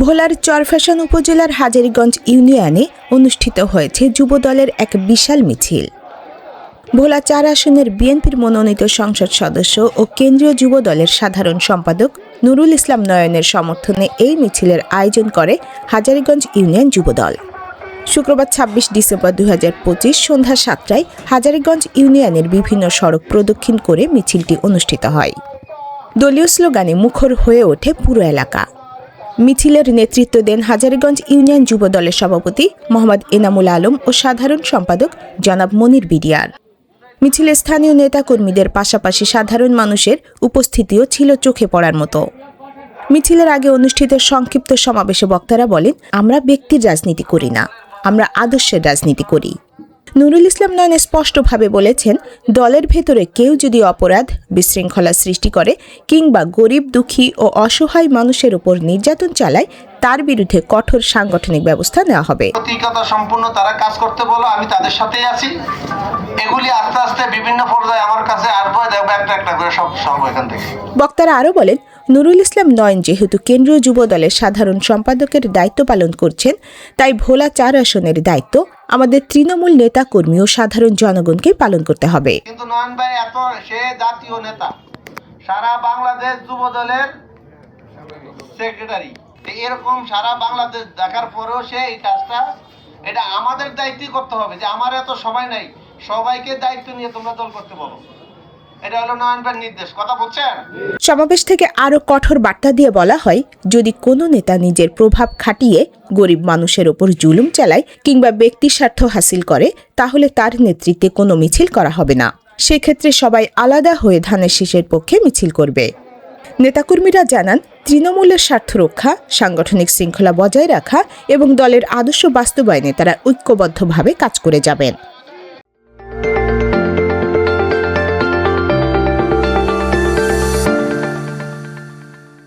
ভোলার চরফ্যাশন উপজেলার হাজারীগঞ্জ ইউনিয়নে অনুষ্ঠিত হয়েছে যুবদলের এক বিশাল মিছিল। ভোলা চার আসনের বিএনপির মনোনীত সংসদ সদস্য ও কেন্দ্রীয় যুব দলের সাধারণ সম্পাদক নুরুল ইসলাম নয়নের সমর্থনে এই মিছিলের আয়োজন করে হাজারীগঞ্জ ইউনিয়ন যুবদল। শুক্রবার ছাব্বিশ ডিসেম্বর দু হাজার পঁচিশ সন্ধ্যা সাতটায় হাজারীগঞ্জ ইউনিয়নের বিভিন্ন সড়ক প্রদক্ষিণ করে মিছিলটি অনুষ্ঠিত হয়। দলীয় স্লোগানে মুখর হয়ে ওঠে পুরো এলাকা। মিছিলের নেতৃত্ব দেন হাজারীগঞ্জ ইউনিয়ন যুব দলের সভাপতি মোহাম্মদ এনামুল আলম ও সাধারণ সম্পাদক জনাব মনির বিডিয়ার। মিছিলে স্থানীয় নেতাকর্মীদের পাশাপাশি সাধারণ মানুষের উপস্থিতিও ছিল চোখে পড়ার মতো। মিছিলের আগে অনুষ্ঠিত সংক্ষিপ্ত সমাবেশে বক্তারা বলেন, আমরা ব্যক্তির রাজনীতি করি না, আমরা আদর্শের রাজনীতি করি। নুরুল ইসলাম নয়ন স্পষ্টভাবে বলেছেন, দলের ভেতরে কেউ যদি অপরাধ, বিশৃঙ্খলা সৃষ্টি করে কিংবা গরিব দুঃখী ও অসহায় মানুষের উপর নির্যাতন চালায় তার বিরুদ্ধে কঠোর সাংগঠনিক ব্যবস্থা নেওয়া হবে। সম্পূর্ণ তারা কাজ করতে বলো আমি তাদের সাথেই আছি। এগুলি আস্তে আস্তে বিভিন্ন পর্যায়ে আমার কাছে আসব একটা একটা করে সব সব এখান থেকে। বক্তারা আরও বলেন নুরুল ইসলাম নয়ন যেহেতু কেন্দ্রীয় যুব দলের সাধারণ সম্পাদকের দায়িত্ব পালন করছেন তাই ভোলা চার আসনের দায়িত্ব আমাদের তৃণমূল নেতা কর্মী ও সাধারণ জনগণকে পালন করতে হবে। কিন্তু নয়ন ভাই এত সে জাতীয় নেতা। সারা বাংলাদেশ যুব দলের সেক্রেটারি এরকম সারা বাংলাদেশ দেখার পরেও সে এই কাজটা, এটা আমাদের দায়িত্বই করতে হবে যে আমার এত সময় নাই, সবাইকে দায়িত্ব নিয়ে তোমরা দল করতে বলো। সমাবেশ থেকে আরও কঠোর বার্তা দিয়ে বলা হয়, যদি কোনো নেতা নিজের প্রভাব খাটিয়ে গরিব মানুষের ওপর জুলুম চালায় কিংবা ব্যক্তি স্বার্থ হাসিল করে, তাহলে তার নেতৃত্বে কোনো মিছিল করা হবে না। সেক্ষেত্রে সবাই আলাদা হয়ে ধানের শীষের পক্ষে মিছিল করবে। নেতাকর্মীরা জানান, তৃণমূলের স্বার্থ রক্ষা, সাংগঠনিক শৃঙ্খলা বজায় রাখা এবং দলের আদর্শ বাস্তবায়নে তারা ঐক্যবদ্ধভাবে কাজ করে যাবেন।